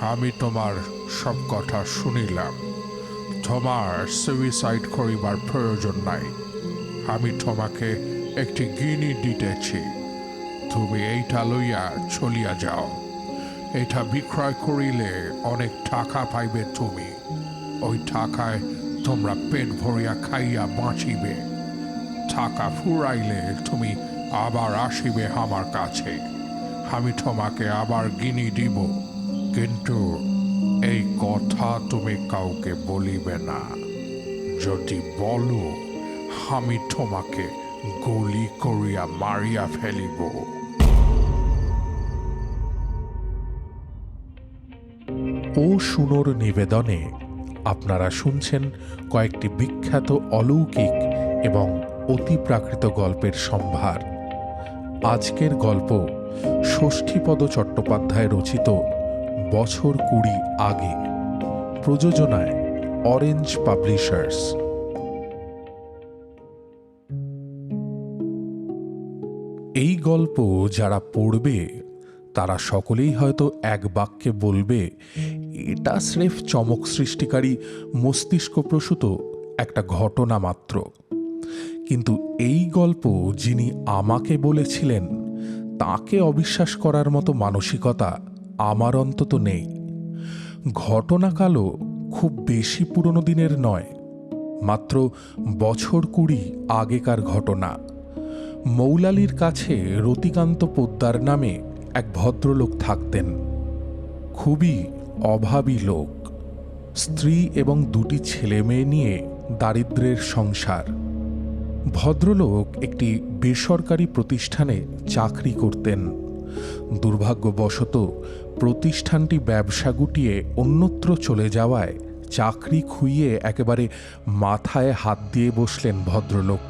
আমি তোমার সব কথা শুনিলাম। তোমার সুইসাইড করিবার প্রয়োজন নাই। আমি তোমাকে একটি গিনি দিতেছি। তুমি এইটা লইয়া চলিয়া যাও। এটা বিক্রয় করিলে অনেক টাকা পাইবে তুমি। ওই টাকায় তোমরা পেট ভরিয়া খাইয়া বাঁচিবে। টাকা ফুরাইলে তুমি আবার আসিবে আমার কাছে। আমি তোমাকে আবার গিনি দিব। কিন্তু এই কথা তুমি কাউকে বলিবে না। যদি বলো, আমি তোমাকে গুলি করিয়া মারিয়া ফেলিব। ও সুনোর নিবেদনে আপনারা শুনছেন কয়েকটি বিখ্যাত অলৌকিক এবং অতিপ্রাকৃত গল্পের সম্ভার। আজকের গল্প ষষ্ঠীপদ চট্টোপাধ্যায় রচিত বছর কুড়ি আগে। প্রযোজনায় অরেঞ্জ পাবলিশার্স এই গল্প যারা পড়বে, তারা সকলেই হয়তো এক বাক্যে বলবে, এটা স্রেফ চমক সৃষ্টিকারী মস্তিষ্কপ্রসূত একটা ঘটনা মাত্র। কিন্তু এই গল্প যিনি আমাকে বলেছিলেন, তাকে অবিশ্বাস করার মতো মানসিকতা আমার অন্তত নেই। ঘটনাকালও খুব বেশি পুরনো দিনের নয়। মাত্র বছর কুড়ি আগেকার ঘটনা। মৌলালির কাছে রতিকান্ত পোদ্দার নামে এক ভদ্রলোক থাকতেন। খুবই অভাবী লোক। স্ত্রী এবং দুটি ছেলে মেয়ে নিয়ে দারিদ্রের সংসার। ভদ্রলোক একটি বেসরকারি প্রতিষ্ঠানে চাকরি করতেন। দুর্ভাগ্যবশত প্রতিষ্ঠানটি ব্যবসা গুটিয়ে অন্যত্র চলে যাওয়ায় চাকরি খুইয়ে একেবারে মাথায় হাত দিয়ে বসলেন ভদ্রলোক।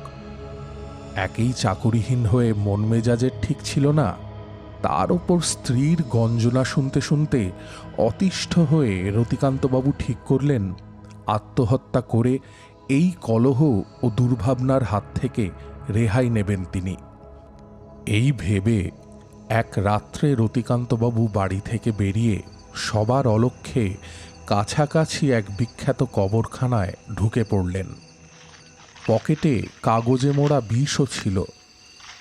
একেই চাকুরিহীন হয়ে মন মেজাজের ঠিক ছিল না। তার ওপর স্ত্রীর গঞ্জনা শুনতে শুনতে অতিষ্ঠ হয়ে রতিকান্তবাবু ঠিক করলেন, আত্মহত্যা করে এই কলহ ও দুর্ভাবনার হাত থেকে রেহাই নেবেন তিনি। এই ভেবে এক রাত্রে রতিকান্তবাবু বাড়ি থেকে বেরিয়ে সবার অলক্ষ্যে কাছাকাছি এক বিখ্যাত কবরখানায় ঢুকে পড়লেন। পকেটে কাগজে মোড়া বিষও ছিল।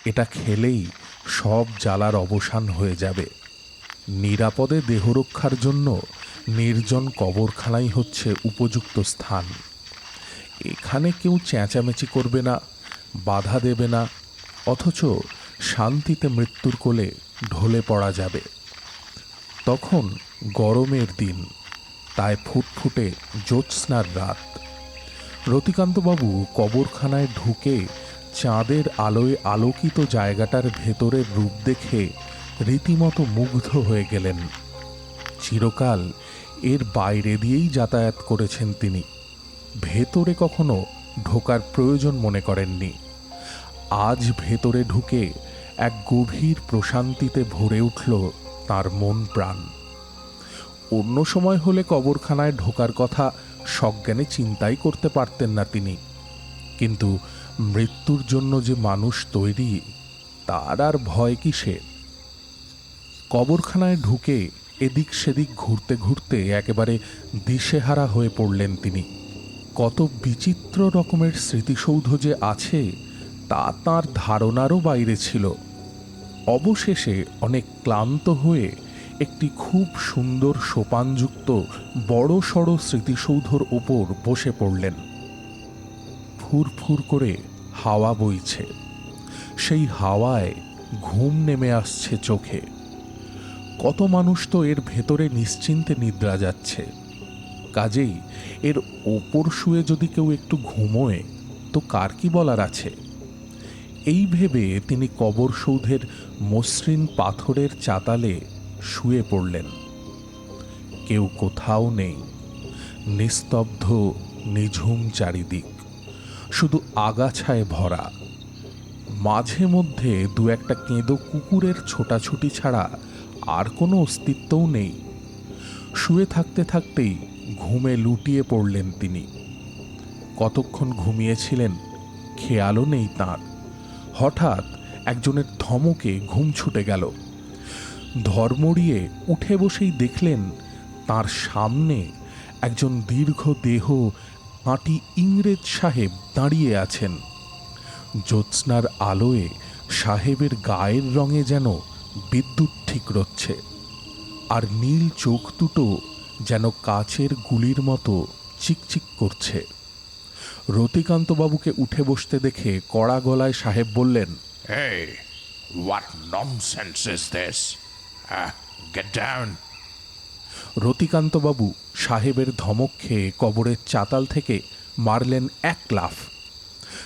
এটা খেলেই সব জ্বালার অবসান হয়ে যাবে। নিরাপদে দেহরক্ষার জন্য নির্জন কবরখানাই হচ্ছে উপযুক্ত স্থান। এখানে কেউ চেঁচামেচি করবে না, বাধা দেবে না, অথচ শান্তিতে মৃত্যুর কোলে ঢলে পড়া যাবে। তখন গরমের দিন, তাই ফুটফুটে জ্যোৎস্নার রাত। রতিকান্তবাবু কবরখানায় ঢুকে চাঁদের আলোয় আলোকিত জায়গাটার ভেতরের রূপ দেখে রীতিমতো মুগ্ধ হয়ে গেলেন। চিরকাল এর বাইরে দিয়েই যাতায়াত করেছেন তিনি। ভেতরে কখনো ঢোকার প্রয়োজন মনে করেননি। আজ ভেতরে ঢুকে এক গভীর প্রশান্তিতে ভরে উঠল তার মন প্রাণ। অন্য সময় হলে কবরখানায় ঢোকার কথা সজ্ঞানে চিন্তাই করতে পারতেন না তিনি। কিন্তু মৃত্যুর জন্য যে মানুষ তৈরি, তার আর ভয় কিসের কবরখানায় ঢুকে এদিক সেদিক ঘুরতে ঘুরতে একেবারে দিশেহারা হয়ে পড়লেন তিনি। কত বিচিত্র রকমের স্মৃতিসৌধ যে আছে, তা তার ধারণারও বাইরে ছিল। অবশেষে অনেক ক্লান্ত হয়ে একটি খুব সুন্দর সোপানযুক্ত বড় সড় স্মৃতিসৌধর ওপর বসে পড়লেন। ফুরফুর করে হাওয়া বইছে। সেই হাওয়ায় ঘুম নেমে আসছে চোখে। কত মানুষ তো এর ভেতরে নিশ্চিন্তে নিদ্রা যাচ্ছে। কাজেই এর ওপর শুয়ে যদি কেউ একটু ঘুমোয়, তো কার কি বলার আছে? এই ভেবে তিনি কবর সৌধের মসৃণ পাথরের চাতালে শুয়ে পড়লেন। কেউ কোথাও নেই, নিস্তব্ধ, নিঝুম চারিদিক, শুধু আগাছায় ভরা। মাঝে মধ্যে দু একটা কেঁদো কুকুরের ছোটাছুটি ছাড়া আর কোনো অস্তিত্বও নেই। শুয়ে থাকতে থাকতেই ঘুমে লুটিয়ে পড়লেন তিনি। কতক্ষণ ঘুমিয়েছিলেন খেয়ালও নেই তাঁর। হঠাৎ একজনের ধমকে ঘুম ছুটে গেল। ধর্মড়িয়ে উঠে বসেই দেখলেন তার সামনে একজন দীর্ঘ দেহ হাঁটি ইংরেজ সাহেব দাঁড়িয়ে আছেন। জ্যোৎস্নার আলোয় সাহেবের গায়ের রঙে যেন বিদ্যুৎ ঠিক রচ্ছে আর নীল চোখ দুটো যেন কাচের গুলির মতো চিকচিক করছে। রতিকান্তবাবুকে উঠে বসতে দেখে কড়া গলায় সাহেব বললেন Hey, what nonsense is this? Uh, get রতিকান্তবাবু সাহেবের ধমক খেয়ে কবরের চাতাল থেকে মারলেন এক লাফ।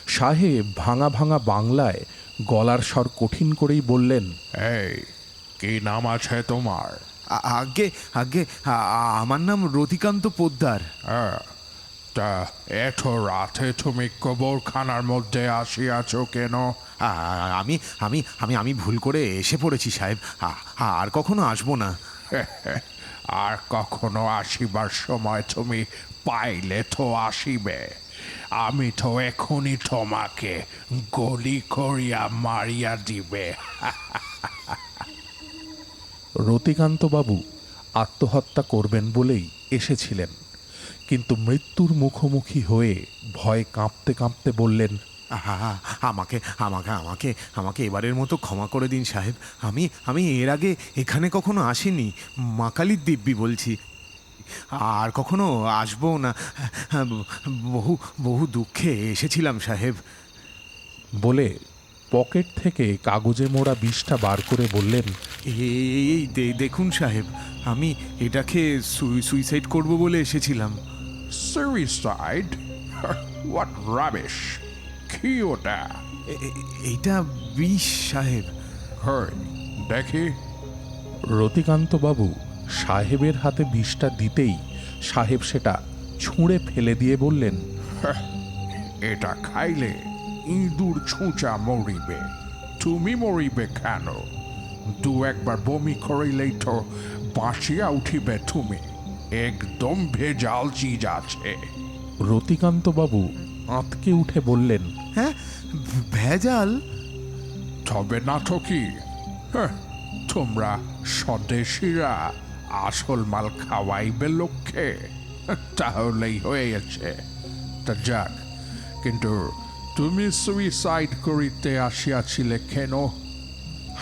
সাহেব ভাঙা ভাঙা বাংলায় গলার স্বর কঠিন করেই বললেন এই কি নাম আছে তোমার? আগে আগে আমার নাম রতিকান্ত পোদ্দার। আহ, তা এত রাতে তুমি কবরখানার মধ্যে আসিয়াছ কেন? আমি আমি আমি আমি ভুল করে এসে পড়েছি সাহেব। আর কখনো আসব না। আর কখনো আসিবার সময় তুমি পাইলে তো আসিবে। আমি তো এখনই তোমাকে গলি করিয়া মারিয়া দিবে। রতিকান্তবাবু আত্মহত্যা করবেন বলেই এসেছিলেন। কিন্তু মৃত্যুর মুখোমুখি হয়ে ভয়ে কাঁপতে কাঁপতে বললেন আমাকে আমাকে আমাকে আমাকে এবারের মতো ক্ষমা করে দিন সাহেব। আমি আমি এর আগে এখানে কখনো আসিনি। মাকালির দিব্যি বলছি। আর কখনো আসব না। বহু বহু দুঃখে এসেছিলাম সাহেব। বলে পকেট থেকে কাগজে মোড়া বিষটা বার করে বললেন এই এই দেখুন সাহেব আমি এটাকে সুইসাইড করব বলে এসেছিলাম। সুইসাইড হোয়াট রাবিশ কি ওটা এ- এ- এইটা বিষ সাহেব। হয় দেখি। রতিকান্তবাবু সাহেবের হাতে বিষটা দিতেই সাহেব সেটা ছুঁড়ে ফেলে দিয়ে বললেন এটা খাইলে ইঁদুর ছুঁচা মরিবে। তুমি মরিবে কেন? দু একবার বমি করিলেই তো বাঁচিয়া উঠিবে তুমি। একদম ভেজাল চিজ আছে। রতিকান্তবাবু আঁতকে উঠে বললেন হ্যাঁ ভেজাল? তবে না তো কি? হ্যাঁ, তোমরা স্বদেশীরা আসল মাল খাওয়াইবে লক্ষ্যে তাহলেই হয়েছে। তা যাক কিন্তু তুমি সুইসাইড করিতে আসিয়াছিলে কেন?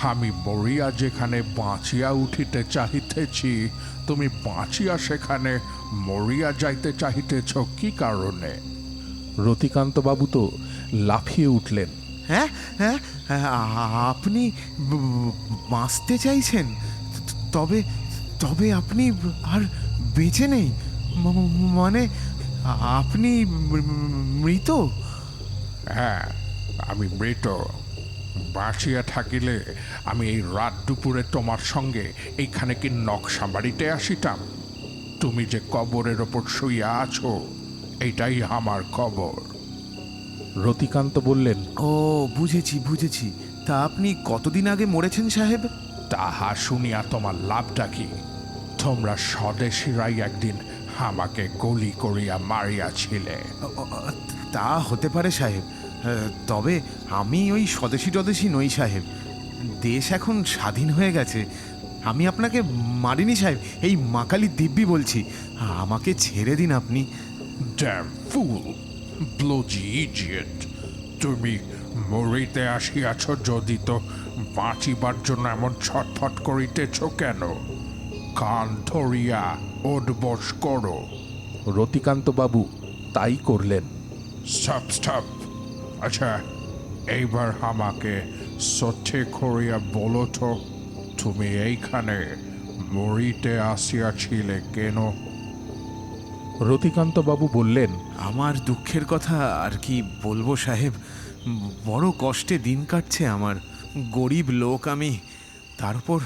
আমি মরিয়া যেখানে বাঁচিয়া উঠিতে চাহিতেছি তুমি বাঁচিয়া সেখানে মরিয়া যাইতে চাহিতেছ কি কারণে? রতিকান্তবাবু তো লাফিয়ে উঠলেন। হ্যাঁ হ্যাঁ আ- আপনি বাঁচতে চাইছেন তবে তবে আপনি আর বেঁচে নেই মানে আপনি মৃত? হ্যাঁ আমি মৃত। বাঁচিয়া থাকিলে আমি এই রাত দুপুরে তোমার সঙ্গে এইখানে কি নকশা বাড়িতে আসিতাম? তুমি যে কবরের ওপর শুইয়া আছো এইটাই আমার কবর। রতিকান্ত বললেন ও বুঝেছি বুঝেছি। তা আপনি কতদিন আগে মরেছেন সাহেব? তাহা শুনিয়া তোমার লাভটা কি? তোমরা স্বদেশীরাই একদিন আমাকে গলি করিয়া মারিয়াছিলে। তা হতে পারে সাহেব। তবে আমি ওই স্বদেশি টদেশি নই সাহেব। দেশ এখন স্বাধীন হয়ে গেছে। আমি আপনাকে মারিনি সাহেব এই মাকালি দিব্যি বলছি। আমাকে ছেড়ে দিন আপনি। Damn fool! Bloody তুমি মরিতে আসিয়াছ যদি তো বাঁচিবার জন্য এমন ছটফট করিতেছ কেন? কান ধরিয়া ওডবস করো। রতিকান্তবাবু তাই করলেন। স্টপ স্টপ আচ্ছা এইবার আমাকে সত্যি করিয়া বলো তো তুমি এইখানে মরিতে আসিয়াছিলে কেন? রতিকান্তবাবু বললেন আমার দুঃখের কথা আর কি বলব সাহেব বড় কষ্টে দিন কাটছে আমার। গরিব লোক আমি তার উপর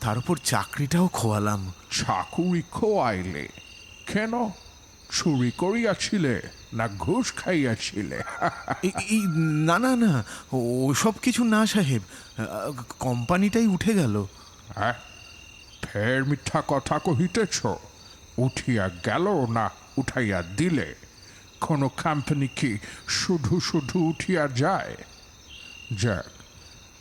তার উপর চাকরিটাও খোয়ালাম। চাকুরি খোয়াইলে? কেন? চুরি করিয়াছিলে না ঘুষ খাইয়াছিলে? এই- না না না ওসব কিছু না সাহেব। কোম্পানিটাই উঠে গেল। হ্যাঁ? ফের মিথ্যা কথা কহিতেছ? উঠিয়া গেল না উঠাইয়া দিলে? কোনো কোম্পানি কি শুধু শুধু উঠিয়া যায়? যাক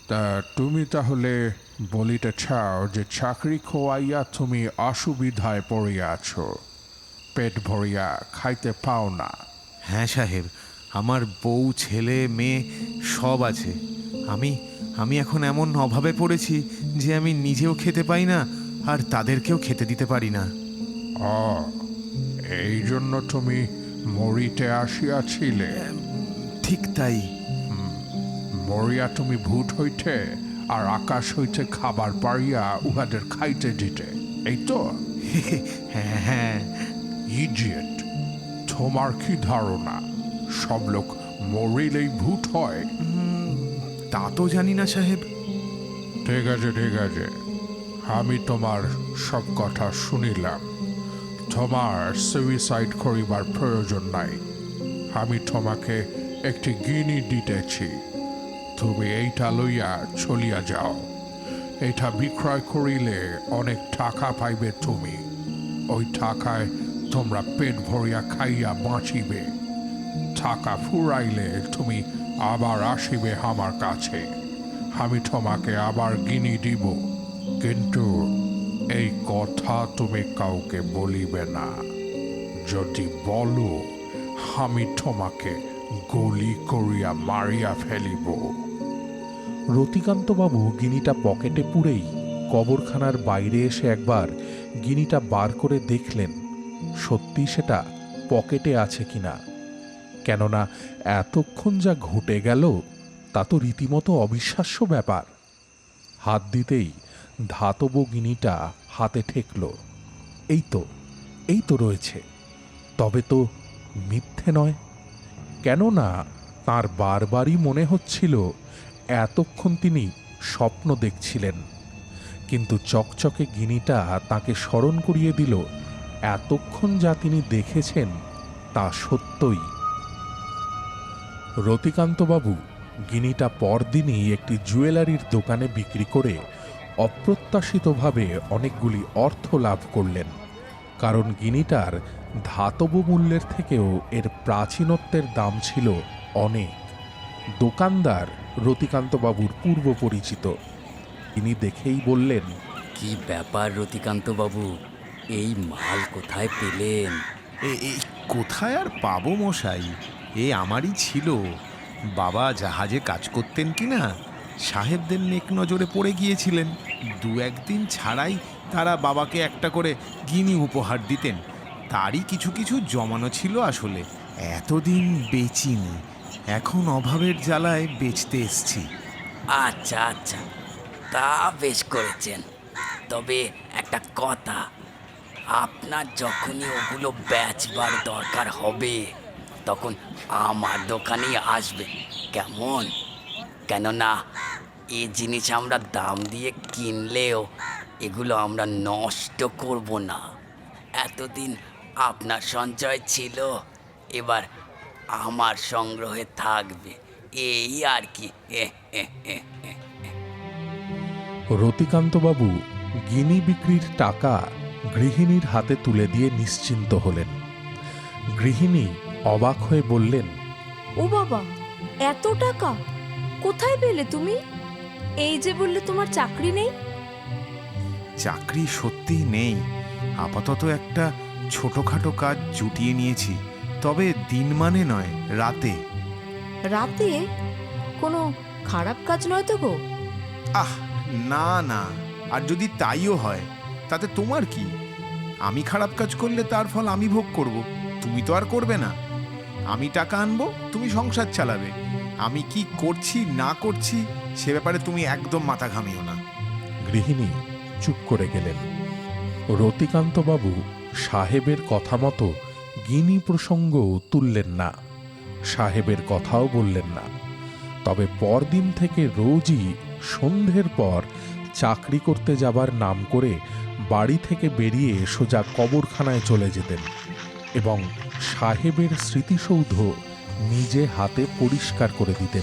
তা তুমি তাহলে বলিতে চাও যে চাকরি খোয়াইয়া তুমি অসুবিধায় পড়িয়াছ পেট ভরিয়া খাইতে পাও না। হ্যাঁ সাহেব আমার বউ ছেলে মেয়ে সব আছে। আমি আমি এখন এমন অভাবে পড়েছি যে আমি নিজেও খেতে পাই না আর তাদেরকেও খেতে দিতে পারি না। ও এই জন্য তুমি মরিতে আসিয়াছিলে। ঠিক তাই। মরিয়া তুমি ভূত হইতে আর আকাশ হইতে খাবার পারিয়া উহাদের খাইতে দিতে এই তো হ্যাঁ হ্যাঁ ইডিয়েট তোমার কি ধারণা? সব লোক মরিলেই ভূত হয়। তা তো জানি না সাহেব। ঠিক আছে ঠিক আছে। আমি তোমার সব কথা শুনিলাম। তোমার সুইসাইড করিবার প্রয়োজন নাই। আমি তোমাকে একটি গিনি দিতেছি। তুমি এইটা লইয়া চলিয়া যাও। এটা বিক্রয় করিলে অনেক টাকা পাইবে তুমি। ওই টাকায় তোমরা পেট ভরিয়া খাইয়া বাঁচিবে। থাকা ফুরাইলে তুমি আবার আসিবে আমার কাছে। আমি তোমাকে আবার গিনি দিব। কিন্তু এই কথা তুমি কাউকে বলিবে না। যদি বলো, আমি তোমাকে গুলি করিয়া মারিয়া ফেলিব। রতিকান্তবাবু গিনিটা পকেটে পুরেই কবরখানার বাইরে এসে একবার গিনিটা বার করে দেখলেন। সত্যি সেটা পকেটে আছে কিনা কেননা এতক্ষণ যা ঘটে গেল, তা তো রীতিমতো অবিশ্বাস্য ব্যাপার। হাত দিতেই ধাতব গিনিটা হাতে ঠেকল। এই তো এই তো রয়েছে। তবে তো মিথ্যে নয়। কেননা তার বারবারই মনে হচ্ছিল এতক্ষণ তিনি স্বপ্ন দেখছিলেন। কিন্তু চকচকে গিনিটা তাকে স্মরণ করিয়ে দিল এতক্ষণ যা তিনি দেখেছেন তা সত্যই। রতিকান্তবাবু গিনিটা পরদিনই একটি জুয়েলারির দোকানে বিক্রি করে অপ্রত্যাশিতভাবে অনেকগুলি অর্থ লাভ করলেন, কারণ গিনিটার ধাতব মূল্যের থেকেও এর প্রাচীনত্বের দাম ছিল অনেক। দোকানদার রতিকান্তবাবুর পূর্ব পরিচিত তিনি দেখেই বললেন, কি ব্যাপার রতিকান্ত বাবু এই মাল কোথায় পেলেন? এ- এই কোথায় আর পাবো মশাই? এ আমারই ছিল। বাবা জাহাজে কাজ করতেন কি না সাহেবদের নেক নজরে পড়ে গিয়েছিলেন। দু একদিন ছাড়াই তারা বাবাকে একটা করে গিনি উপহার দিতেন। তারই কিছু কিছু জমানো ছিল আসলে। এতদিন বেচিনি। এখন অভাবের জ্বালায় বেচতে এসছি। আচ্ছা আচ্ছা। তা বেশ করেছেন। তবে একটা কথা আপনার যখনই ওগুলো বেচবার দরকার হবে তখন আমার দোকানেই আসবে। কেমন? কেননা এই জিনিস আমরা দাম দিয়ে কিনলেও এগুলো আমরা নষ্ট করব না। এতদিন আপনার সঞ্চয় ছিল এবার আমার সংগ্রহে থাকবে। এই আর কি। এ, এ, এ, এ। রতিকান্তবাবু গিনি বিক্রির টাকা গৃহিণীর হাতে তুলে দিয়ে নিশ্চিন্ত হলেন। গৃহিণী অবাক হয়ে বললেন ও বাবা এত টাকা? কোথায় পেলে তুমি? এই যে বললে তোমার চাকরি নেই। চাকরি সত্যিই নেই। আপাতত একটা ছোটোখাটো কাজ জুটিয়ে নিয়েছি তবে দিন মানে নয় রাতে। রাতে? কোনো খারাপ কাজ নয় তো গো? আহ না না আর যদি তাইও হয়? তাতে তোমার কি? আমি খারাপ কাজ করলে তার ফল আমি ভোগ করব। তুমি তো আর করবে না। আমি টাকা আনব, তুমি সংসার চালাবে। আমি কি করছি, না করছি, সে ব্যাপারে তুমি একদম মাথা ঘামিও না। গৃহিণী, চুপ করে গেলেন। রতিকান্তবাবু সাহেবের কথা মতো গিনি প্রসঙ্গ তুললেন না। সাহেবের কথাও বললেন না। তবে পরদিন থেকে রোজই সন্ধ্যের পর চাকরি করতে যাবার নাম করে বাড়ি থেকে বেরিয়ে সোজা কবরখানায় চলে যেতেন এবং সাহেবের স্মৃতিসৌধ নিজে হাতে পরিষ্কার করে দিতেন।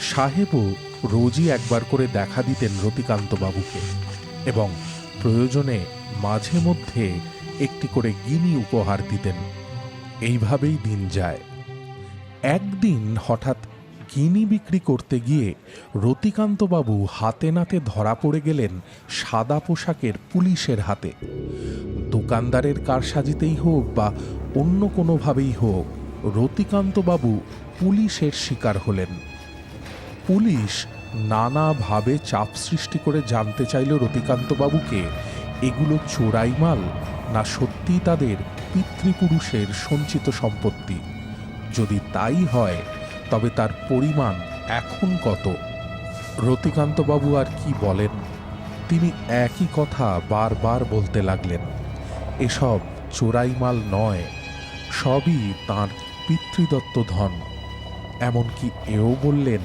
সাহেবও রোজই একবার করে দেখা দিতেন রতিকান্তবাবুকে এবং প্রয়োজনে মাঝে মধ্যে একটি করে গিনি উপহার দিতেন। এইভাবেই দিন যায়। একদিন হঠাৎ গিনি বিক্রি করতে গিয়ে রতিকান্তবাবু হাতে নাতে ধরা পড়ে গেলেন সাদা পোশাকের পুলিশের হাতে। দোকানদারের কারসাজিতেই হোক বা অন্য কোনোভাবেই হোক, রতিকান্তবাবু পুলিশের শিকার হলেন। পুলিশ নানাভাবে চাপ সৃষ্টি করে জানতে চাইল রতিকান্তবাবুকে, এগুলো চোরাই মাল না সত্যিই তাদের পিতৃপুরুষের সঞ্চিত সম্পত্তি। যদি তাই হয় তবে তার পরিমাণ এখন কত? রতিকান্তবাবু আর কি বলেন? তিনি একই কথা বারবার বলতে লাগলেন। এসব চোরাই মাল নয়, সবই তাঁর পিতৃদত্ত ধন। এমনকি এও বললেন,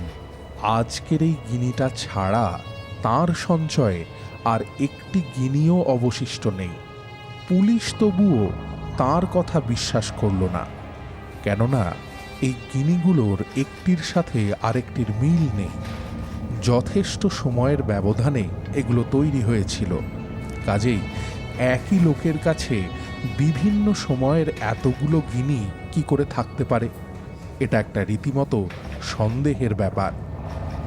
আজকের এই গিনিটা ছাড়া তার সঞ্চয়ে আর একটি গিনিও অবশিষ্ট নেই। পুলিশ তবুও তার কথা বিশ্বাস করল না। কেননা এই গিনিগুলোর একটির সাথে আরেকটির মিল নেই। যথেষ্ট সময়ের ব্যবধানে এগুলো তৈরি হয়েছিল। কাজেই একই লোকের কাছে বিভিন্ন সময়ের এতগুলো গিনি কি করে থাকতে পারে, এটা একটা রীতিমতো সন্দেহের ব্যাপার।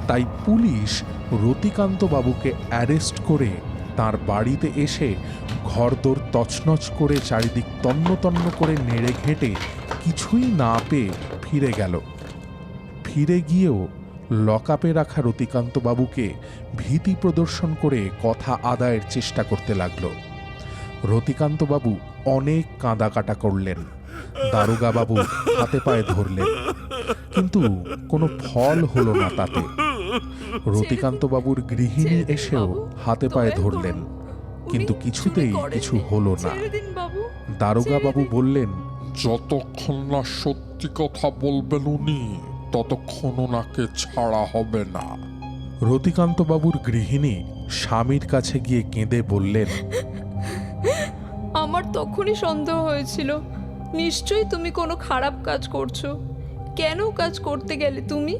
তাই পুলিশ রতিকান্ত বাবুকে অ্যারেস্ট করে তার বাড়িতে এসে ঘরদোর তছনছ করে চারিদিক তন্ন তন্ন করে নেড়ে ঘেঁটে কিছুই না পেয়ে ফিরে গেল। ফিরে গিয়েও লকআপে রাখা রতিকান্ত বাবুকে ভীতি প্রদর্শন করে কথা আদায়ের চেষ্টা করতে লাগল। রতিকান্ত বাবু অনেক কাঁদাকাটা করলেন। দারোগা বাবু হাতে পায়ে ধরলেন। কিন্তু কোনো ফল হলো না তাতে। রতিকান্ত বাবুর গৃহিণী এসেও হাতে পায়ে ধরলেন। কিন্তু কিছুতেই কিছু হলো না। ছেড়ে দিন বাবু। দারোগা বাবু বললেন যতক্ষণ না সত্যি কথা বলবেন উনি ততক্ষণ ওনাকে ছাড়া হবে না। রতিকান্ত বাবুর গৃহিণী স্বামীর কাছে গিয়ে কেঁদে বললেন আমার তখনই সন্দেহ হয়েছিল নিশ্চয়ই তুমি কোনো খারাপ কাজ করছ। কেন কাজ করতে গেলে তুমি?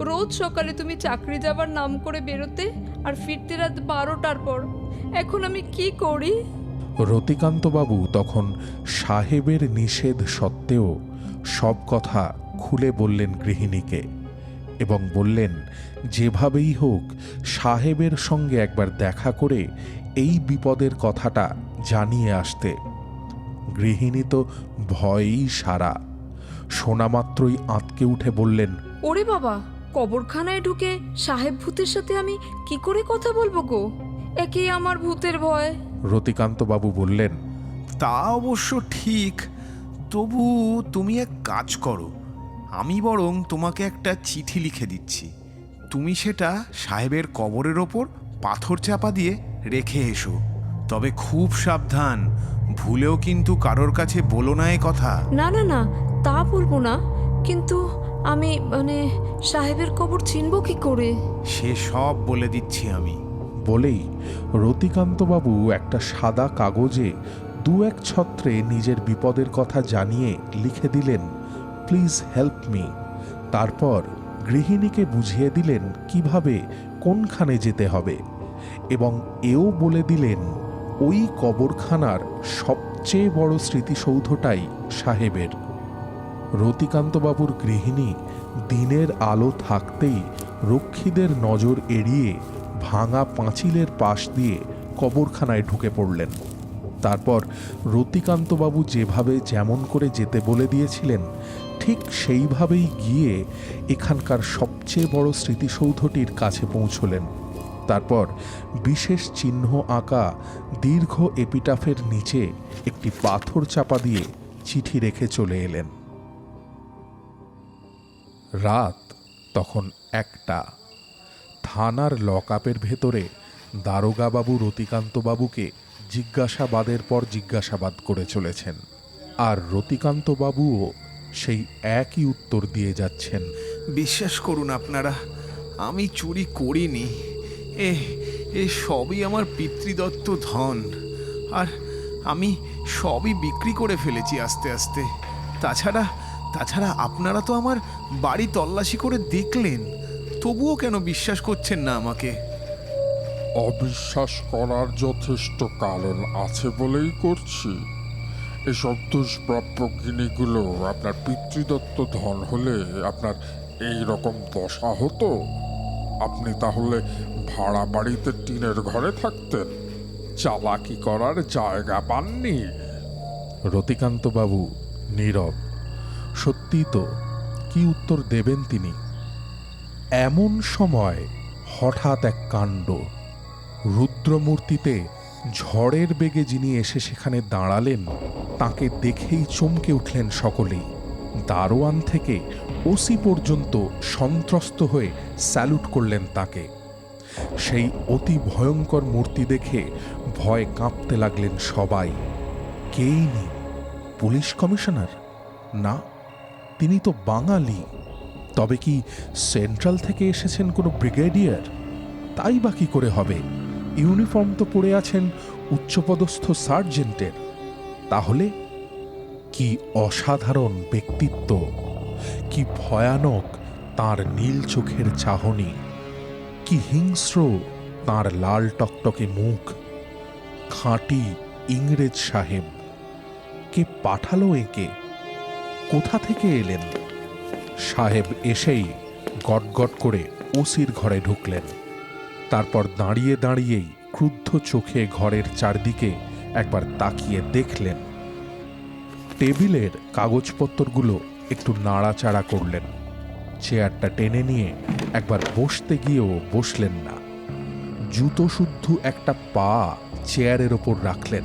রোজ সকালে তুমি চাকরি যাবার নাম করে বেরোতে আর ফিরতে রাত বারোটার পর। এখন আমি কি করি? রতিকান্তবাবু তখন সাহেবের নিষেধ সত্ত্বেও সব কথা খুলে বললেন গৃহিণীকে এবং বললেন, যেভাবেই হোক, সাহেবের সঙ্গে একবার দেখা করে এই বিপদের কথাটা জানিয়ে আসতে। গৃহিণী তো ভয়েই সারা। শোনামাত্রই আঁতকে উঠে বললেন, ওরে বাবা, কবরখানায় ঢুকে সাহেব ভূতের সাথে আমি কি করে কথা বলব গো? একেই আমার ভূতের ভয়। রতিকান্তবাবু বললেন তা অবশ্য ঠিক তবু তুমি এক কাজ করো। আমি বরং তোমাকে একটা চিঠি লিখে দিচ্ছি। তুমি সেটা সাহেবের কবরের ওপর পাথর চাপা দিয়ে রেখে এসো। তবে খুব সাবধান ভুলেও কিন্তু কারোর কাছে বলো না এ কথা। না না না তা বলব না। কিন্তু আমি মানে সাহেবের কবর চিনব কি করে? সে সব বলে দিচ্ছি আমি। বলেই রতিকান্তবাবু একটা সাদা কাগজে দু এক ছত্রে নিজের বিপদের কথা জানিয়ে লিখে দিলেন, প্লিজ হেল্প মি। তারপর গৃহিণীকে বুঝিয়ে দিলেন কীভাবে কোনখানে যেতে হবে এবং এও বলে দিলেন, ওই কবরখানার সবচেয়ে বড় স্মৃতিসৌধটাই সাহেবের। রতিকান্তবাবুর গৃহিণী দিনের আলো থাকতেই রক্ষীদের নজর এড়িয়ে ভাঙা পাঁচিলের পাশ দিয়ে কবরখানায় ঢুকে পড়লেন। তারপর রতিকান্তবাবু যেভাবে যেমন করে যেতে বলে দিয়েছিলেন, ঠিক সেইভাবেই গিয়ে এখানকার সবচেয়ে বড় স্মৃতিসৌধটির কাছে পৌঁছলেন। তারপর বিশেষ চিহ্ন আঁকা দীর্ঘ এপিটাফের নিচে একটি পাথর চাপা দিয়ে চিঠি রেখে চলে এলেন। রাত তখন একটা। থানার লকআপের ভেতরে দারোগাবাবু রতিকান্তবাবুকে জিজ্ঞাসাবাদের পর জিজ্ঞাসাবাদ করে চলেছেন। আর রতিকান্তবাবুও সেই একই উত্তর দিয়ে যাচ্ছেন। বিশ্বাস করুন আপনারা, আমি চুরি করিনি। এ এ সবই আমার পিতৃদত্ত ধন। আর আমি সবই বিক্রি করে ফেলেছি আস্তে আস্তে। তাছাড়া তাছাড়া আপনারা তো আমার বাড়ি তল্লাশি করে দেখলেন। তবুও কেন বিশ্বাস করছেন না আমাকে? অবিশ্বাস করার যথেষ্ট কারণ আছে বলেই করছি। এসব দুষ্প্রাপ্য গিনিগুলো আপনার পিতৃদত্ত ধন হলে আপনার এই রকম দশা হতো? আপনি তাহলে ভাড়া বাড়িতে টিনের ঘরে থাকতেন? চালাকি করার জায়গা পাননি? রতিকান্তবাবু নীরব। সত্যি তো কি উত্তর দেবেন তিনি? এমন সময় হঠাৎ এক কাণ্ড। রুদ্রমূর্তিতে ঝড়ের বেগে যিনি এসে সেখানে দাঁড়ালেন, তাকে দেখেই চমকে উঠলেন সকলেই। দারোয়ান থেকে ওসি পর্যন্ত সন্ত্রস্ত হয়ে স্যালুট করলেন তাকে। সেই অতি ভয়ঙ্কর মূর্তি দেখে ভয় কাঁপতে লাগলেন সবাই। কেই নি? Police commissioner? না, তিনি তো বাঙালি। তবে কি সেন্ট্রাল থেকে এসেছেন কোনো ব্রিগেডিয়ার? তাই বা কি করে হবে? ইউনিফর্ম তো পরে আছেন উচ্চপদস্থ সার্জেন্টের। তাহলে কি অসাধারণ ব্যক্তিত্ব, কি ভয়ানক তার নীল চোখের চাহনি, কি হিংস্র তার লাল টকটকে মুখ, খাঁটি ইংরেজ সাহেব, কে পাঠালো একে? কোথা থেকে এলেন? সাহেব এসেই গটগট করে ওসির ঘরে ঢুকলেন। তারপর দাঁড়িয়ে দাঁড়িয়েই ক্রুদ্ধ চোখে ঘরের চারদিকে একবার তাকিয়ে দেখলেন। টেবিলের কাগজপত্রগুলো একটু নাড়াচাড়া করলেন। চেয়ারটা টেনে নিয়ে একবার বসতে গিয়েও বসলেন না। জুতো শুদ্ধ একটা পা চেয়ারের ওপর রাখলেন।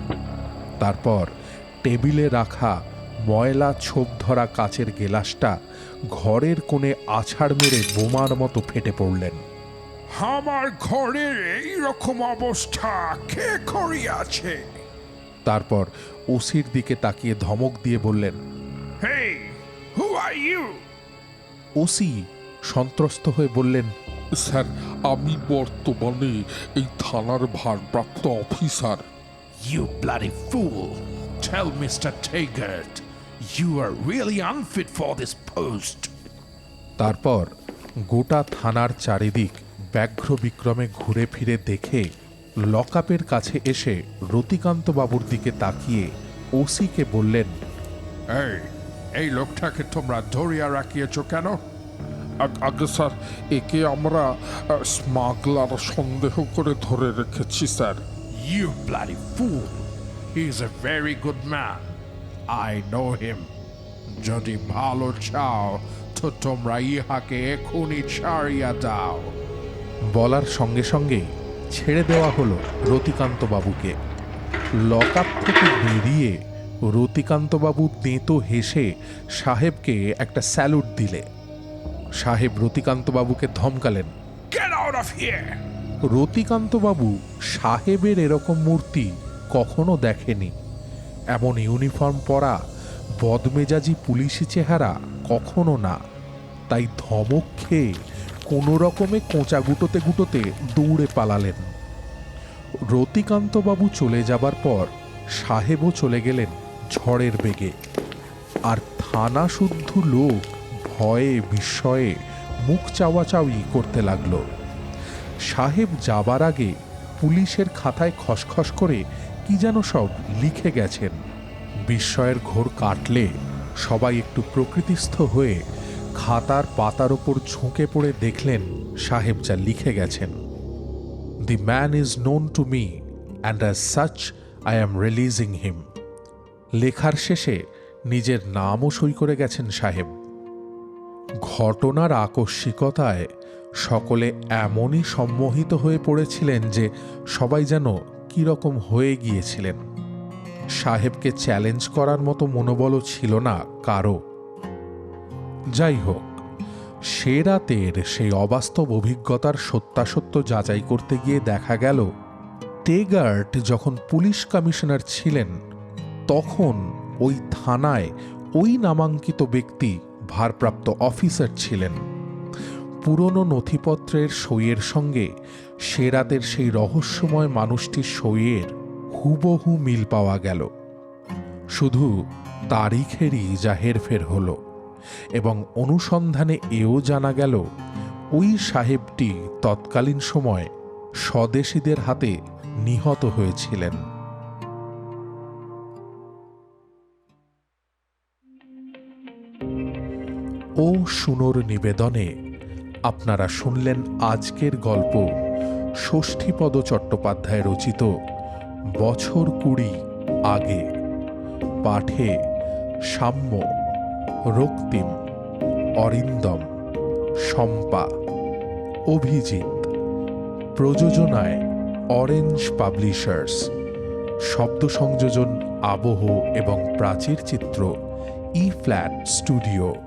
তারপর টেবিলে রাখা ময়লা ছোপ ধরা কাচের গেলাসটা ঘরের কোণে আছাড় মেরে বোমার মতো ফেটে পড়লেন আমার ঘরের এই রকম অবস্থা কে করিয়াছে তারপর ওসির দিকে তাকিয়ে ধমক দিয়ে বললেন হেই হু আর ইউ ওসি সন্ত্রস্ত হয়ে বললেন স্যার আমি বর্তমানে এই থানার ভারপ্রাপ্ত officer You bloody fool! Tell Mr. Taggart you are really unfit for this post. তারপর গোটা থানার চারিদিক ব্যাঘ্র বিক্রমে ঘুরে ফিরে দেখে লকআপের কাছে এসে রতিকান্ত বাবুর দিকে তাকিয়ে ওসিকে বললেন এই এই লোকটাকে তোমরা ধরিয়া রাখিয়েছ কেন আগ- স্যার একে আমরা স্মাগলার সন্দেহ করে ধরে রেখেছি sir You bloody fool! He is a very good man. I know him. যদি ভালো চাও তো তোমরা ইহাকে এখনই ছাড়িয়া দাও বলার সঙ্গে সঙ্গেই ছেড়ে দেওয়া হলো রতিকান্ত বাবুকে লকআপ থেকে বেরিয়ে রতিকান্তবাবু তেঁতো হেসে সাহেবকে একটা স্যালুট দিলে সাহেব রতিকান্তবাবুকে ধমকালেন Get out of here! রতিকান্তবাবু সাহেবের এরকম মূর্তি কখনো দেখেনি এমন ইউনিফর্ম পরা, বদমেজাজি পুলিশি চেহারা কখনো না। তাই ধমক খেয়ে কোনো রকমে কোঁচা গুটোতে গুটোতে দৌড়ে পালালেন। রতিকান্তবাবু চলে যাবার পর সাহেবও চলে গেলেন ঝড়ের বেগে। আর থানা শুদ্ধ লোক ভয়ে, বিস্ময়ে মুখ চাওয়াচাওয়ি করতে লাগল। সাহেব যাবার আগে পুলিশের খাতায় খসখস করে কি যেন সব লিখে গেছেন। বিস্ময়ের ঘোর কাটলে সবাই একটু প্রকৃতিস্থ হয়ে খাতার পাতার ওপর ঝুঁকে পড়ে দেখলেন সাহেব যা লিখে গেছেন। The man is known to me and as such I am releasing him লেখার শেষে নিজের নামও সই করে গেছেন সাহেব। ঘটনার আকস্মিকতায় সকলে এমনই সম্মোহিত হয়ে পড়েছিলেন যে সবাই যেন কীরকম হয়ে গিয়েছিলেন? সাহেবকে চ্যালেঞ্জ করার মতো মনোবলও ছিল না কারও। যাই হোক, সে রাতের সেই অবাস্তব অভিজ্ঞতার সত্যাসত্য যাচাই করতে গিয়ে দেখা গেল, টেগার্ট যখন পুলিশ কমিশনার ছিলেন, তখন ওই থানায় ওই নামাঙ্কিত ব্যক্তি ভারপ্রাপ্ত অফিসার ছিলেন। পুরনো নথিপত্রের সইয়ের সঙ্গে সে রাতের সেই রহস্যময় মানুষটির সইয়ের হুবহু মিল পাওয়া গেল। শুধু তারিখেরই যা হেরফের হল এবং অনুসন্ধানে এও জানা গেল, ওই সাহেবটি তৎকালীন সময় স্বদেশীদের হাতে নিহত হয়েছিলেন। ও সুনোর নিবেদনে আপনারা শুনলেন আজকের গল্প ষষ্ঠীপদ চট্টোপাধ্যায় রচিত বছর কুড়ি আগে। পাঠে সাম্য, রক্তিম, অরিন্দম, শম্পা, অভিজিৎ, প্রযোজনায় অরেঞ্জ পাবলিশার্স শব্দ সংযোজন আবহ এবং প্রাচীর চিত্র ই ফ্ল্যাট স্টুডিও।